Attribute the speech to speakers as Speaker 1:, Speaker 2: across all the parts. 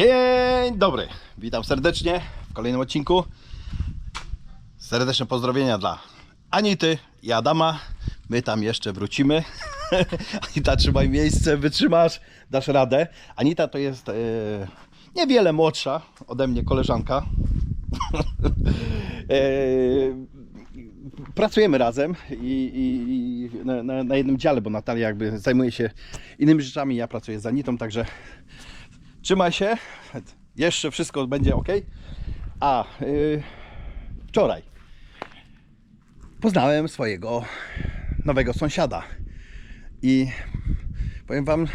Speaker 1: Dzień dobry, witam serdecznie w kolejnym odcinku. Serdeczne pozdrowienia dla Anity i Adama. My tam jeszcze wrócimy. Anita, trzymaj miejsce, wytrzymasz, dasz radę. Anita to jest e, niewiele młodsza ode mnie koleżanka. e, pracujemy razem i, i, i na, na jednym dziale, bo Natalia jakby zajmuje się innymi rzeczami, ja pracuję z Anitą, także Trzymaj się. Jeszcze wszystko będzie ok. A yy, wczoraj poznałem swojego nowego sąsiada. I powiem wam,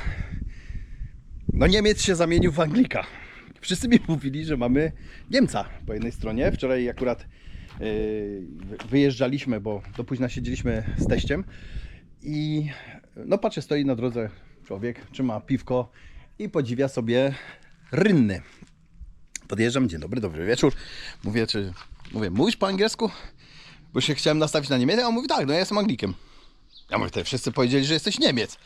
Speaker 1: no Niemiec się zamienił w Anglika. Wszyscy mi mówili, że mamy Niemca po jednej stronie. Wczoraj akurat yy, wyjeżdżaliśmy, bo do późna siedzieliśmy z teściem. I no patrzę, stoi na drodze człowiek, trzyma piwko i podziwia sobie rynny. Podjeżdżam, dzień dobry, dobry wieczór. Mówię, czy mówię, mówisz po angielsku? Bo się chciałem nastawić na Niemiec, a on mówi, tak, no ja jestem Anglikiem. Ja mówię, te wszyscy powiedzieli, że jesteś Niemiec.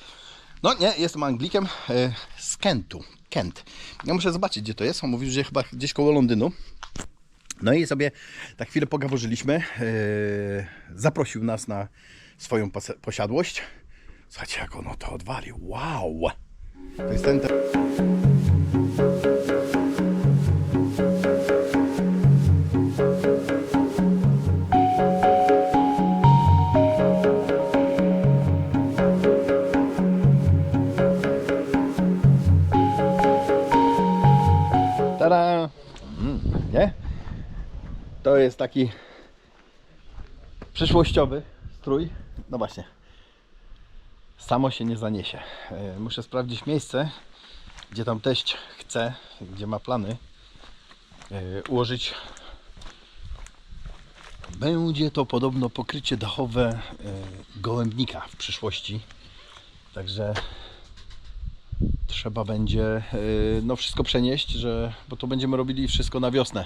Speaker 1: No nie, jestem Anglikiem e, z Kentu. Kent. Ja muszę zobaczyć, gdzie to jest. On mówił, że chyba gdzieś koło Londynu. No i sobie tak chwilę pogaworzyliśmy. E, zaprosił nas na swoją pos- posiadłość. Słuchajcie, jak ono to odwalił. Wow! To. Tada! Mm, nie? To jest taki przyszłościowy strój. No właśnie. Samo się nie zaniesie. E, Muszę sprawdzić miejsce, gdzie tam teść chce, gdzie ma plany e, ułożyć. Będzie to podobno pokrycie dachowe e, gołębnika w przyszłości. Także trzeba będzie no wszystko przenieść, że, bo to będziemy robili wszystko na wiosnę.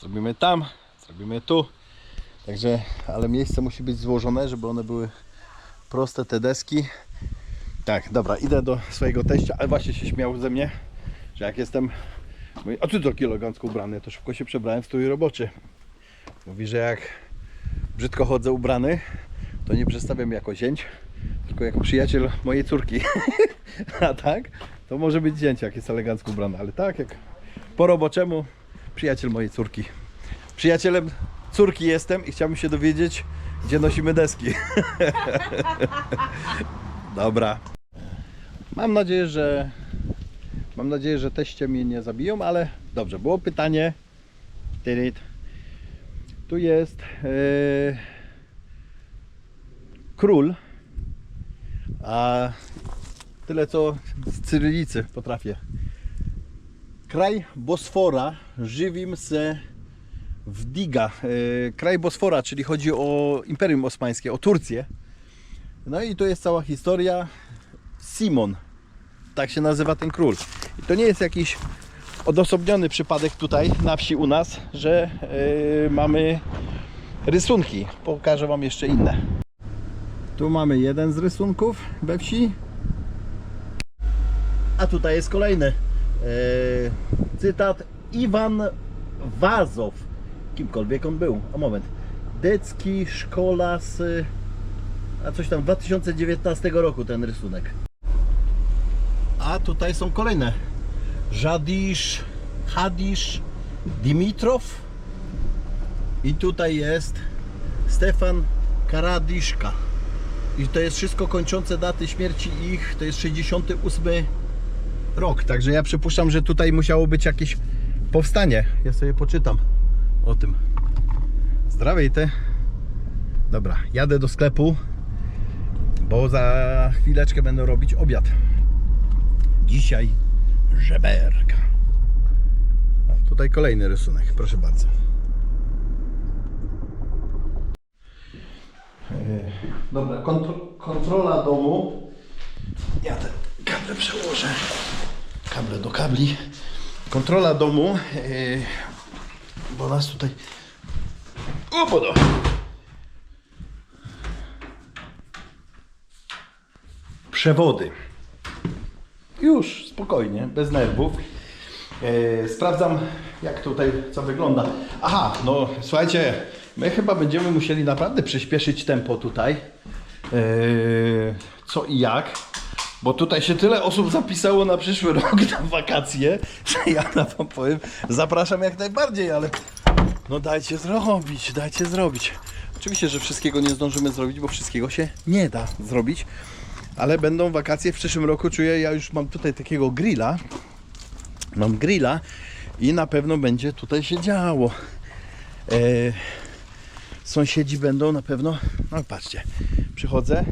Speaker 1: Zrobimy tam, zrobimy tu. Także, ale miejsce musi być złożone, żeby one były proste te deski. Tak, dobra, idę do swojego teścia, ale właśnie się śmiał ze mnie, że jak jestem, mówi, a ty taki elegancko ubrany, to szybko się przebrałem w strój roboczy. Mówi, że jak brzydko chodzę ubrany, to nie przedstawiam jako zięć, tylko jako przyjaciel mojej córki. A tak, to może być zięć, jak jest elegancko ubrany, ale tak, jak po roboczemu, przyjaciel mojej córki. Przyjacielem córki jestem i chciałbym się dowiedzieć, gdzie nosimy deski. Dobra. Mam nadzieję, że mam nadzieję, że teście mnie nie zabiją, ale dobrze, było pytanie. Tyryt. Tu jest e, król. A tyle co z cyrylicy potrafię. Kraj Bosfora żywim se w Diga. E, kraj Bosfora, czyli chodzi o Imperium Osmańskie, o Turcję. No i to jest cała historia. Simon, tak się nazywa ten król. I to nie jest jakiś odosobniony przypadek tutaj na wsi u nas, że yy, mamy rysunki. Pokażę Wam jeszcze inne. Tu mamy jeden z rysunków we wsi. A tutaj jest kolejny. Yy, cytat Iwan Wazow. Kimkolwiek on był. O moment. Decki szkolas. a coś tam 2019 roku ten rysunek. A tutaj są kolejne. Żadisz, Hadisz, Dimitrow i tutaj jest Stefan Karadiszka. I to jest wszystko kończące daty śmierci ich, to jest 68 rok. Także ja przypuszczam, że tutaj musiało być jakieś powstanie. Ja sobie poczytam o tym. Zdrowej te. Dobra, jadę do sklepu bo za chwileczkę będę robić obiad. Dzisiaj żeberka. O, tutaj kolejny rysunek, proszę bardzo. E, Dobra, kontro kontrola domu. Ja te kable przełożę. Kable do kabli. Kontrola domu, e, bo nas tutaj... O, przewody. Już, spokojnie, bez nerwów. E, sprawdzam, jak tutaj co wygląda. Aha, no słuchajcie, my chyba będziemy musieli naprawdę przyspieszyć tempo tutaj. E, co i jak. Bo tutaj się tyle osób zapisało na przyszły rok na wakacje, że ja na wam powiem, zapraszam jak najbardziej, ale no dajcie zrobić, dajcie zrobić. Oczywiście, że wszystkiego nie zdążymy zrobić, bo wszystkiego się nie da zrobić, ale będą wakacje w przyszłym roku, czuję, ja już mam tutaj takiego grilla, mam grilla i na pewno będzie tutaj się działo. E, sąsiedzi będą na pewno, no patrzcie, przychodzę,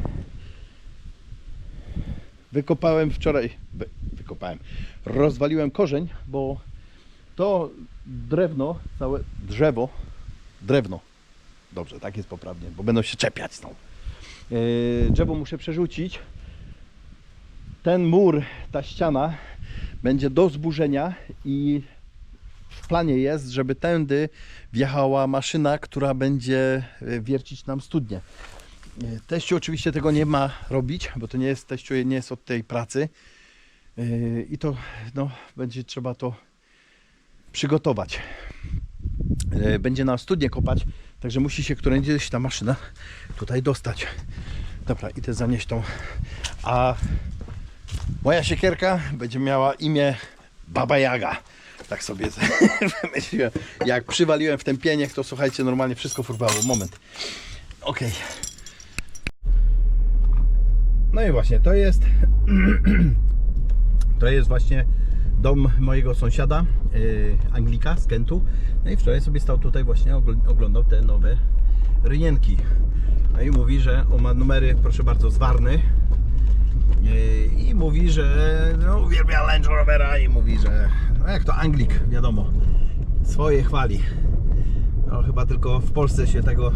Speaker 1: wykopałem wczoraj, wy, wykopałem, rozwaliłem korzeń, bo to drewno, całe drzewo, drewno, dobrze, tak jest poprawnie, bo będą się czepiać znowu. Yy, drzewo muszę przerzucić. Ten mur, ta ściana będzie do zburzenia i w planie jest, żeby tędy wjechała maszyna, która będzie yy, wiercić nam studnię. Yy, Teściu oczywiście tego nie ma robić, bo to nie jest, teściu nie jest od tej pracy. Yy, I to no, będzie trzeba to przygotować. E, Będzie na studnię kopać, także musi się którędyś ta maszyna tutaj dostać. Dobra, idę zanieść tą. A moja siekierka będzie miała imię Baba Jaga. Tak sobie wymyśliłem. Jak przywaliłem w ten pieniek, to słuchajcie, normalnie wszystko furwało. Moment. Okej. No i właśnie, to jest to jest właśnie dom mojego sąsiada, yy, Anglika z Kentu. No i wczoraj sobie stał tutaj właśnie, ogl- oglądał te nowe rynienki. No i mówi, że on ma numery, proszę bardzo, z Warny. Yy, I mówi, że no, uwielbia Range Rovera i mówi, że no jak to Anglik, wiadomo, swoje chwali. No chyba tylko w Polsce się tego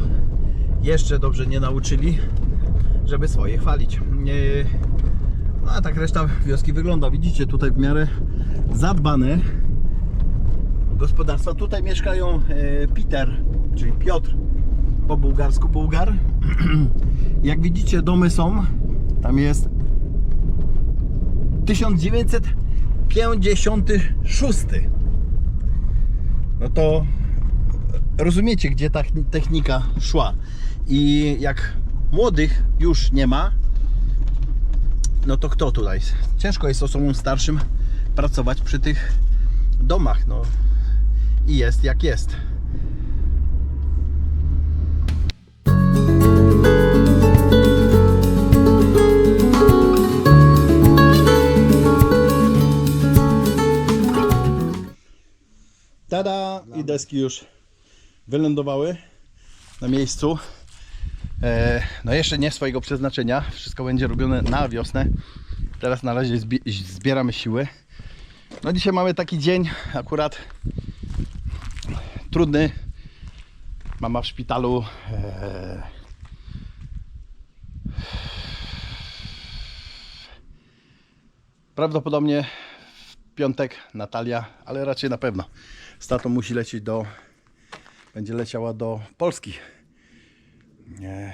Speaker 1: jeszcze dobrze nie nauczyli, żeby swoje chwalić. No a tak reszta wioski wygląda. Widzicie tutaj w miarę zadbane gospodarstwa. Tutaj mieszkają e, Peter, czyli Piotr po bułgarsku Bułgar. Jak widzicie domy są, tam jest 1956. No to rozumiecie, gdzie ta technika szła. I jak młodych już nie ma, no to kto tutaj? Ciężko jest osobom starszym pracować przy tych domach, no i jest jak jest. Tada! I deski już wylądowały na miejscu. E, no jeszcze nie swojego przeznaczenia. Wszystko będzie robione na wiosnę. Teraz na razie zbi- zbieramy siły. No dzisiaj mamy taki dzień akurat trudny. Mama w szpitalu. E, prawdopodobnie w piątek Natalia, ale raczej na pewno. Z tatą musi lecieć do. Będzie leciała do Polski. E,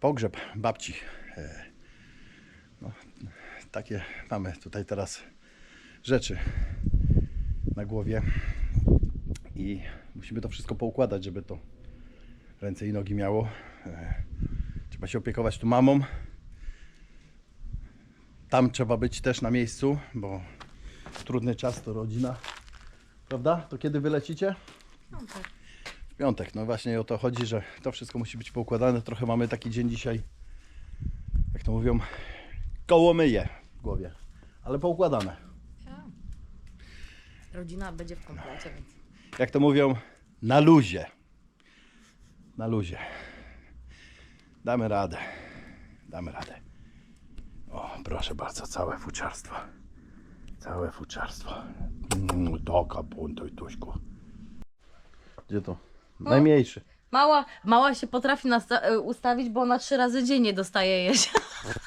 Speaker 1: pogrzeb babci. E, no, takie mamy tutaj teraz rzeczy na głowie i musimy to wszystko poukładać, żeby to ręce i nogi miało. E, Trzeba się opiekować tu mamą. Tam trzeba być też na miejscu, bo trudny czas to rodzina. Prawda? To kiedy wylecicie? W piątek. No właśnie o to chodzi, że to wszystko musi być poukładane. Trochę mamy taki dzień dzisiaj, jak to mówią, koło myje w głowie. Ale poukładane.
Speaker 2: Rodzina będzie w komplecie, więc
Speaker 1: Jak to mówią, na luzie. Na luzie. Damy radę. Damy radę. O, proszę bardzo, całe fuczarstwo. Całe fuczarstwo. Mm, Taka buntuj tuśku. Gdzie to? Najmniejszy.
Speaker 2: Mała, mała się potrafi nasta- e, ustawić, bo ona trzy razy dziennie dostaje jeść.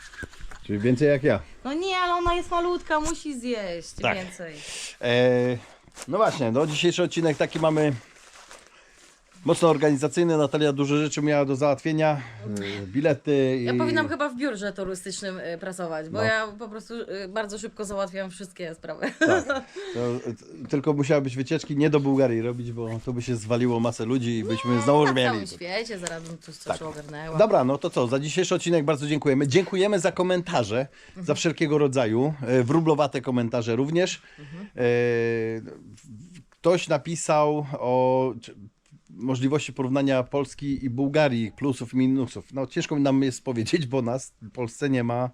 Speaker 1: Czyli więcej jak ja.
Speaker 2: No nie, ale ona jest malutka, musi zjeść
Speaker 1: Tak.
Speaker 2: więcej.
Speaker 1: E, no właśnie, no dzisiejszy odcinek taki mamy mocno organizacyjny. Natalia dużo rzeczy miała do załatwienia. y, Bilety.
Speaker 2: Ja
Speaker 1: i-
Speaker 2: powinnam chyba w biurze turystycznym y, pracować, bo
Speaker 1: No.
Speaker 2: ja po prostu y, bardzo szybko załatwiam wszystkie sprawy.
Speaker 1: Tak. To, y, tylko musiały być wycieczki nie do Bułgarii robić, bo to by się zwaliło masę ludzi i byśmy znowu
Speaker 2: Na
Speaker 1: mieli.
Speaker 2: całym świecie, zaraz bym coś, coś
Speaker 1: Tak.
Speaker 2: ogarnęła.
Speaker 1: Dobra, no to co, za dzisiejszy odcinek bardzo dziękujemy. Dziękujemy za komentarze, za wszelkiego rodzaju, e, wróblowate komentarze również. E, Ktoś napisał o czy- możliwości porównania Polski i Bułgarii, plusów i minusów. No ciężko nam jest powiedzieć, bo nas w Polsce nie ma,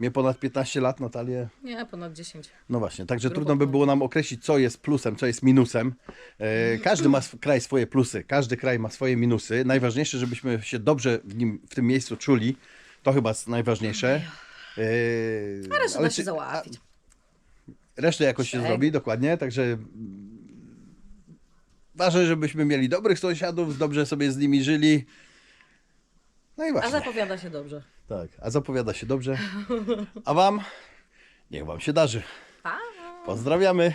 Speaker 1: mnie ponad 15 lat, Natalię.
Speaker 2: Nie, ponad 10.
Speaker 1: No właśnie, także
Speaker 2: Grubo
Speaker 1: trudno by
Speaker 2: ponad.
Speaker 1: było nam określić, co jest plusem, co jest minusem. E, każdy ma sw- kraj swoje plusy, każdy kraj ma swoje minusy. Najważniejsze, żebyśmy się dobrze w, nim, w tym miejscu czuli. To chyba jest najważniejsze. E,
Speaker 2: A resztę
Speaker 1: ale
Speaker 2: da się załatwić.
Speaker 1: Resztę jakoś się zrobi, dokładnie. Także ważne, żebyśmy mieli dobrych sąsiadów, dobrze sobie z nimi żyli. No i
Speaker 2: A
Speaker 1: właśnie.
Speaker 2: zapowiada się dobrze.
Speaker 1: Tak, a zapowiada się dobrze. A wam? Niech wam się darzy.
Speaker 2: Pa!
Speaker 1: Pozdrawiamy.